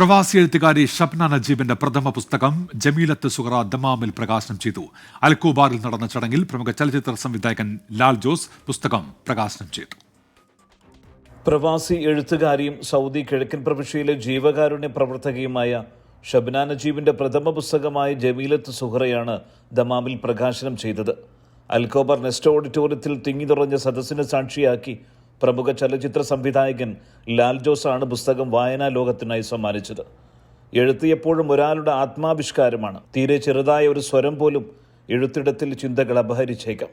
പ്രവാസി എഴുത്തുകാരി ഷബ്ന നജീബിന്റെ പ്രഥമ പുസ്തകം ജമീലത്ത് സുഹറ ദമാമിൽ പ്രകാശനം ചെയ്തു. അൽക്കൂബാറിൽ നടന്ന ചടങ്ങിൽ പ്രമുഖ ചലച്ചിത്ര സംവിധായകൻ ലാൽ ജോസ് പുസ്തകം പ്രകാശനം ചെയ്തു. പ്രവാസി എഴുത്തുകാരിയും സൗദി കിഴക്കൻ പ്രവിശ്യയിലെ ജീവകാരുണ്യ പ്രവർത്തകയുമായ ഷബ്ന നജീബിന്റെ പ്രഥമ പുസ്തകമായ ജമീലത്ത് സുഹറയാണ് ദമാമിൽ പ്രകാശനം ചെയ്തത്. അൽക്കോബർ നെസ്റ്റ് ഓഡിറ്റോറിയത്തിൽ തിങ്ങി നിറഞ്ഞ സദസ്സിനെ സാക്ഷിയാക്കി പ്രമുഖ ചലച്ചിത്ര സംവിധായകൻ ലാൽ ജോസാണ് പുസ്തകം വായനാ ലോകത്തിനായി സമ്മാനിച്ചത്. എഴുത്ത് എപ്പോഴും ഒരാളുടെ ആത്മാവിഷ്കാരമാണ്. തീരെ ചെറുതായ ഒരു സ്വരം പോലും എഴുത്തിടത്തിൽ ചിന്തകൾ അപഹരിച്ചേക്കാം.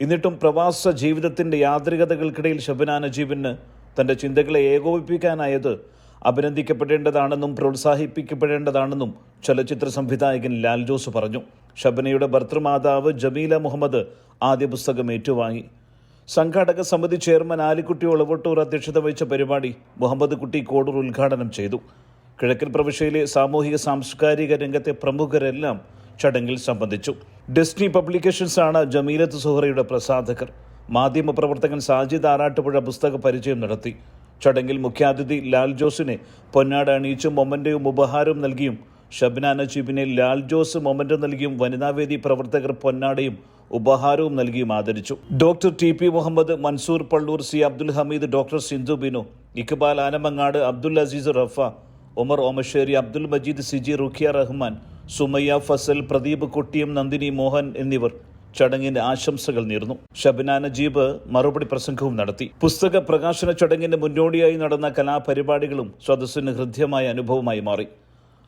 എന്നിട്ടും പ്രവാസ ജീവിതത്തിന്റെ യാന്ത്രികതകൾക്കിടയിൽ ഷബന നജീബിന് തന്റെ ചിന്തകളെ ഏകോപിപ്പിക്കാനായത് അഭിനന്ദിക്കപ്പെടേണ്ടതാണെന്നും പ്രോത്സാഹിപ്പിക്കപ്പെടേണ്ടതാണെന്നും ചലച്ചിത്ര സംവിധായകൻ ലാൽ ജോസ് പറഞ്ഞു. ഷബനയുടെ ഭർത്തൃമാതാവ് ജമീല മുഹമ്മദ് ആദ്യ പുസ്തകം ഏറ്റുവാങ്ങി. സംഘാടക സമിതി ചെയർമാൻ ആലിക്കുട്ടി ഒളവട്ടൂർ അധ്യക്ഷത വഹിച്ച പരിപാടി മുഹമ്മദ് കുട്ടി കോടൂർ ഉദ്ഘാടനം ചെയ്തു. കിഴക്കൻ പ്രവിശ്യയിലെ സാമൂഹിക സാംസ്കാരിക രംഗത്തെ പ്രമുഖരെല്ലാം ചടങ്ങിൽ സംബന്ധിച്ചു. ഡെസ്നി പബ്ലിക്കേഷൻസ് ആണ് ജമീലത്ത് സുഹറയുടെ പ്രസാധകർ. മാധ്യമപ്രവർത്തകൻ സാജിദ് ആറാട്ടുപുഴ പുസ്തക പരിചയം നടത്തി. ചടങ്ങിൽ മുഖ്യാതിഥി ലാൽ ജോസിനെ പൊന്നാട് അണിയിച്ചും മൊമന്റെയും ഉപഹാരവും നൽകിയും ഷബ്ന നജീബിനെ ലാൽ ജോസ് മൊമന്റ് നൽകിയും വനിതാവേദി പ്രവർത്തകർ പൊന്നാടയും ഉപഹാരവും നൽകിയും ആദരിച്ചു. Doctor T P Muhammad Mansoor Pallur C Abdul Hameed doctor Sindhu Binu Iqbal Anamangad Abdul Azeez Rafa Umar Omassery Abdul Majeed Siji Rukhiya Rahman Sumayya Fazal Pradeep Kuttiyam Nandini Mohan എന്നിവർ ചടങ്ങിന്റെ ആശംസകൾ നേർന്നു. ഷബന നജീബ് മറുപടി പ്രസംഗവും നടത്തി. പുസ്തക പ്രകാശന ചടങ്ങിന് മുന്നോടിയായി നടന്ന കലാപരിപാടികളും സദസ്സിന് ഹൃദ്യമായ അനുഭവമായി മാറി.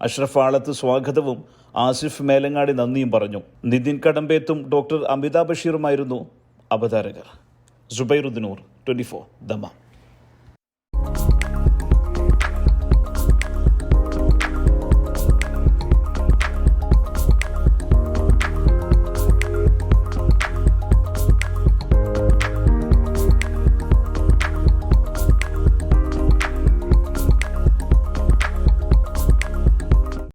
അഷ്റഫ് ആളത്ത് സ്വാഗതവും ആസിഫ് മേലങ്ങാടി നന്ദിയും പറഞ്ഞു. നിതിൻ കടമ്പേത്തും ഡോക്ടർ അമിതാ ബഷീറുമായിരുന്നു അവതാരകർ. സുബൈറുദ്ദീനൂർ ട്വന്റി ഫോർ ദമ.